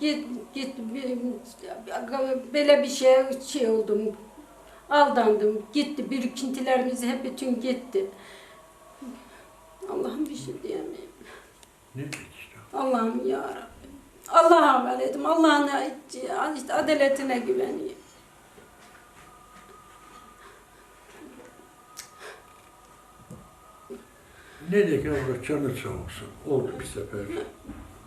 git, git, böyle bir şey, şey oldum. Aldandım. Gitti. Birikintilerimiz hep bütün gitti. Allah'ım bir şey diyemeyim. Ne? Allah'ım ya Rabbim. Allah'a havale ettim. Allah'ın işte adaletine güveniyorum. Ne dedik Allah canı sağ olsun. Oldu bir sefer.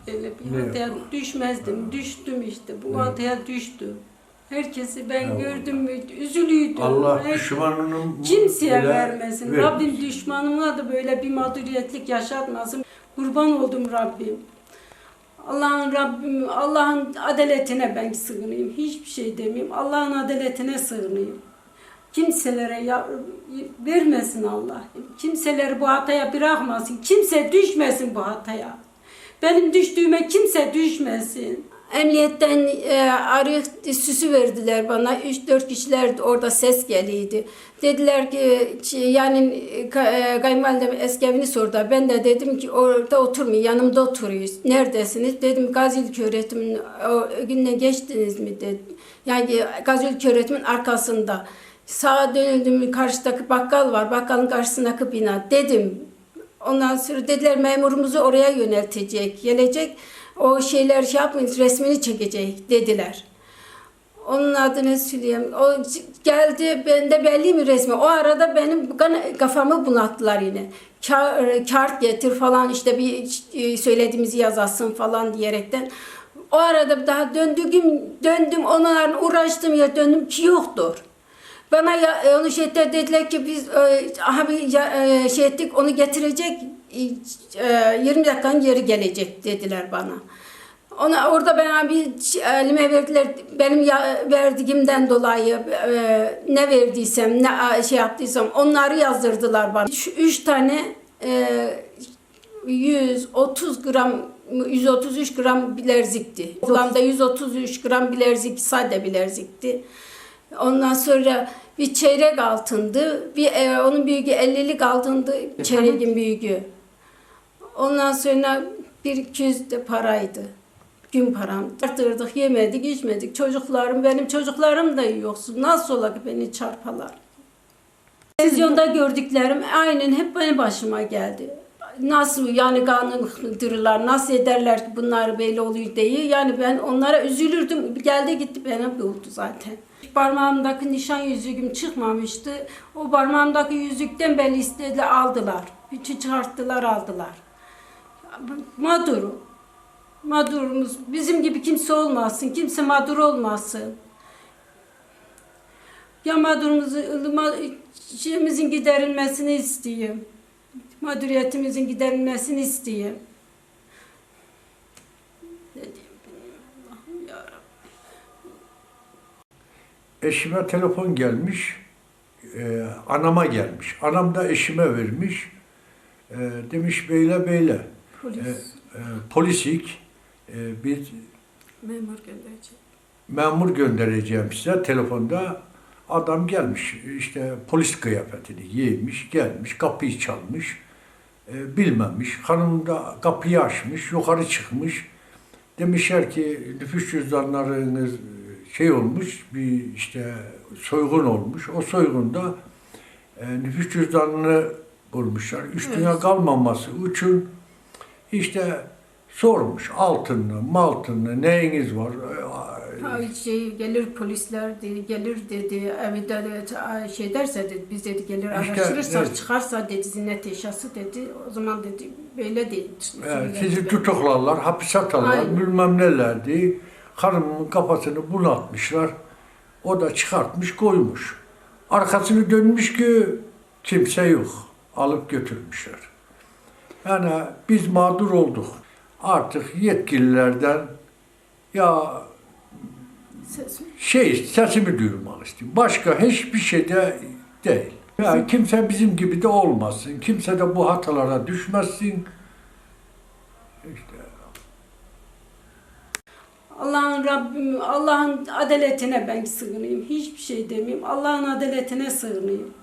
Öyle bir Ne hataya düşmezdim. Düştüm işte. Bu hataya düştüm. Herkesi ben gördüm mü üzülüydüm. Allah Her- düşmanının Kimseye bile vermesin. vermesin. Rabbim düşmanıma da böyle bir mağduriyetlik yaşatmasın. Kurban oldum Rabbim. Allah'ın Rabbim, Allah'ın adaletine ben sığınayım. Hiçbir şey demeyeyim. Allah'ın adaletine sığınayım. Kimselere ya, vermesin Allah. Kimseleri bu hataya bırakmasın. Kimse düşmesin bu hataya. Benim düştüğüme kimse düşmesin. Emniyetten e, arı süsü verdiler bana. 3-4 kişiler orada ses geliydi. Dediler ki yani e, ka- kayınvalidem eski evini sordu. Ben de dedim ki orada oturmayın yanımda oturuyoruz. Neredesiniz? Dedim Gazi öğretimin o gününe geçtiniz mi dedim. Yani Gazi öğretimin arkasında. Sağa döndüm karşıdaki bakkal var. Bakkalın karşısındaki bina. Dedim Ondan sonra dediler memurumuzu oraya yöneltecek, gelecek. O şeyler şey yapmayın, resmini çekecek dediler. Onun adını söyleyeyim. O geldi, bende belli mi resmi? O arada benim kafamı bunalttılar yine. Kar, kart getir falan işte bir e, söylediğimizi yazasın falan diyerekten. O arada daha döndüm, döndüm onlarla uğraştım ya döndüm ki yoktur. Bana ya, onu şey dediler ki biz e, aha bir ya, e, şey ettik onu getirecek e, 20 dakikanın geri gelecek dediler bana. Ona orada bana bir elime verdiler benim ya, verdiğimden dolayı e, ne verdiysem ne şey yaptıysam onları yazdırdılar bana. Üç, üç tane e, 130 gram 133 gram bilerzikti. Toplamda 133 gram bilerzik sade bilerzikti. Ondan sonra bir çeyrek altındı. Bir e, onun büyüğü 50'lik altındı. Çeyreğin büyüğü. Ondan sonra bir 200 de paraydı. Gün param. Tartırdık, yemedik, içmedik. Çocuklarım, benim çocuklarım da yoksun. Nasıl ola ki beni çarpalar? Televizyonda gördüklerim aynen hep benim başıma geldi. Nasıl yani kanındırırlar, nasıl ederler ki bunlar böyle oluyor diye. Yani ben onlara üzülürdüm. Geldi gitti bana buldu zaten. Parmağımdaki nişan yüzüğüm çıkmamıştı. O parmağımdaki yüzükten beni istediler aldılar. Bütün çıkarttılar aldılar. Mağdurum. Mağdurumuz. Bizim gibi kimse olmasın. Kimse mağdur olmasın. Ya mağdurumuzu, ma- şeyimizin giderilmesini isteyeyim. Mağduriyetimizin giderilmesini isteyeyim. Eşime telefon gelmiş. e, anama gelmiş. Anam da eşime vermiş. E, demiş beyle beyle. Polis, E, e, polisik e, bir memur gönderecek. memur göndereceğim size telefonda. Adam gelmiş işte polis kıyafetini giymiş gelmiş kapıyı çalmış e, bilmemiş hanım da kapıyı açmış yukarı çıkmış demişler ki nüfus cüzdanlarınız şey olmuş bir işte soygun olmuş o soygunda e, nüfus cüzdanını bulmuşlar üstüne Evet. kalmaması için işte sormuş altını maltını neyiniz var E, Ha, şey gelir polisler dedi, gelir dedi evde de şey derse dedi biz dedi gelir İşte, araştırırsak evet. çıkarsa dedi zinnet eşyası dedi o zaman dedi böyle değil. Evet, sizi tutuklarlar, hapis atarlar, Aynen. bilmem nelerdi. Karımın kafasını bunaltmışlar. O da çıkartmış koymuş. Arkasını dönmüş ki kimse yok. Alıp götürmüşler. Yani biz mağdur olduk. Artık yetkililerden ya şey sesimi duyurmak istiyorum. Başka hiçbir şey de değil. Yani kimse bizim gibi de olmasın. Kimse de bu hatalara düşmesin. İşte Allah'ın Rabbim, Allah'ın adaletine ben sığınayım. Hiçbir şey demeyeyim. Allah'ın adaletine sığınayım.